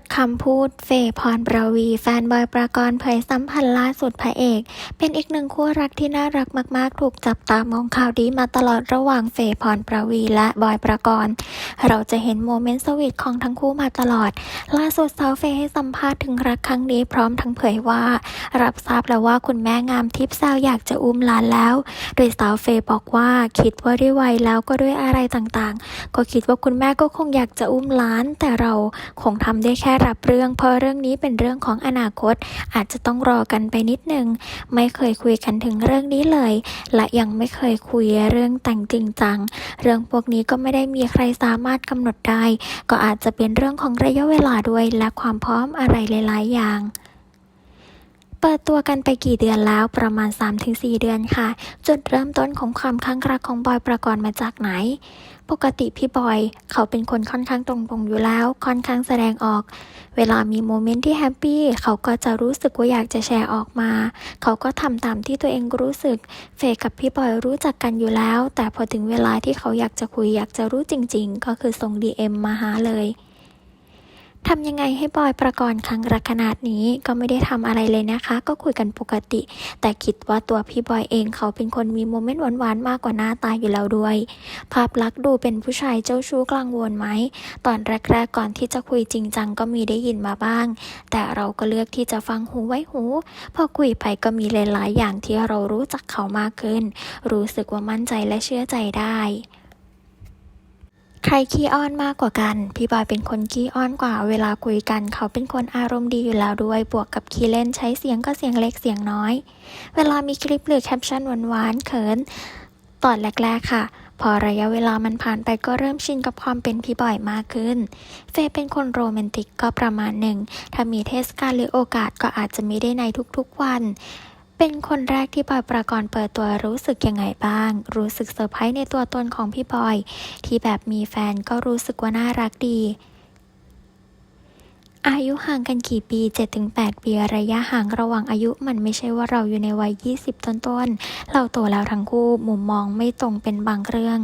ดคำพูดเฟย์พรประวี แฟนบอยประกรณ์เผยสัมพันธ์ล่าสุดพระเอก เป็นอีกหนึ่งคู่รักที่น่ารักมากๆ ถูกจับตามองข่าวดีมาตลอดระหว่างเฟย์พรประวี และบอยประกรณ์ เราจะเห็นโมเมนต์สวีทของทั้งคู่มาตลอด ล่าสุดสาวเฟย์ให้สัมภาษณ์ถึงรักครั้งนี้พร้อมทั้งเผยว่า รับทราบแล้วว่าคุณแม่งามทิพย์แซวอยากจะอุ้มหลานแล้ว โดยสาวเฟย์บอกว่าคิดว่าด้วยวัยแล้วก็ด้วยอะไรต่างๆ ก็คิดว่าคุณแม่ก็คงอยากจะอุ้มหล้าน แต่เราคงทำได้แค่รับเรื่อง เพราะเรื่องนี้เป็นเรื่องของอนาคต อาจจะต้องรอกันไปนิดนึง ไม่เคยคุยกันถึงเรื่องนี้เลย และยังไม่เคยคุยเรื่องแต่งจริงจัง เรื่องพวกนี้ก็ไม่ได้มีใครสามารถกำหนดได้ ก็อาจจะเป็นเรื่องของระยะเวลาด้วยและความพร้อมอะไรหลาย ๆ อย่าง เปิดตัวกันไปกี่เดือนแล้วประมาณ 3-4 เดือนค่ะ จุดเริ่มต้นของความข้างรักของบอยประกรณ์มาจากไหน ปกติพี่บอยเขาเป็นคนค่อนข้างตรงๆอยู่แล้ว ค่อนข้างแสดงออก เวลามีโมเมนต์ที่แฮปปี้เขาก็จะรู้สึกว่าอยากจะแชร์ออกมา เขาก็ทำตามที่ตัวเองรู้สึก เฟยกับพี่บอยรู้จักกันอยู่แล้ว แต่พอถึงเวลาที่เขาอยากจะคุยอยากจะรู้จริง ๆ ก็คือส่ง DM มาหาเลย ทำยังไงให้บอยประกรณ์ครั้งรักขนาดนี้ก็ไม่ได้ทำอะไรเลยนะคะ ก็คุยกันปกติ แต่คิดว่าตัวพี่บอยเองเขาเป็นคนมีโมเมนต์หวานๆมากกว่าหน้าตาอยู่แล้วด้วย ภาพลักษณ์ดูเป็นผู้ชายเจ้าชู้กลางวนไหม ตอนแรกๆก่อนที่จะคุยจริงจังก็มีได้ยินมาบ้าง แต่เราก็เลือกที่จะฟังหูไว้หู พอคุยไปก็มีหลายๆอย่างที่เรารู้จักเขามากขึ้น รู้สึกว่ามั่นใจและเชื่อใจได้ ใครขี้อ้อนมากกว่ากัน พี่บอยเป็นคนขี้อ้อนกว่า เวลาคุยกัน เขาเป็นคนอารมณ์ดีอยู่แล้วด้วย บวกกับขี้เล่นใช้เสียงก็เสียงเล็กเสียงน้อย เวลามีคลิปหรือแคปชั่นหวานๆเขินตอนแรกๆค่ะ พอระยะเวลามันผ่านไปก็เริ่มชินกับความเป็นพี่บอยมากขึ้น เฟยเป็นคนโรแมนติกก็ประมาณหนึ่ง ถ้ามีเทศกาลหรือโอกาสก็อาจจะไม่ได้ในทุกๆวัน เป็นคนแรกที่บอยประกรณ์เปิดตัวรู้สึกยังไงบ้าง รู้สึกเซอร์ไพรส์ในตัวตนของพี่บอย ที่แบบมีแฟนก็รู้สึกว่าน่ารักดี อายุห่างกันกี่ปี 7-8 ปีระยะห่างระหว่างอายุมันไม่ใช่ว่าเราอยู่ในวัย 20 ต้นๆ เราโตแล้วทั้งคู่มุมมองไม่ตรงเป็นบางเรื่อง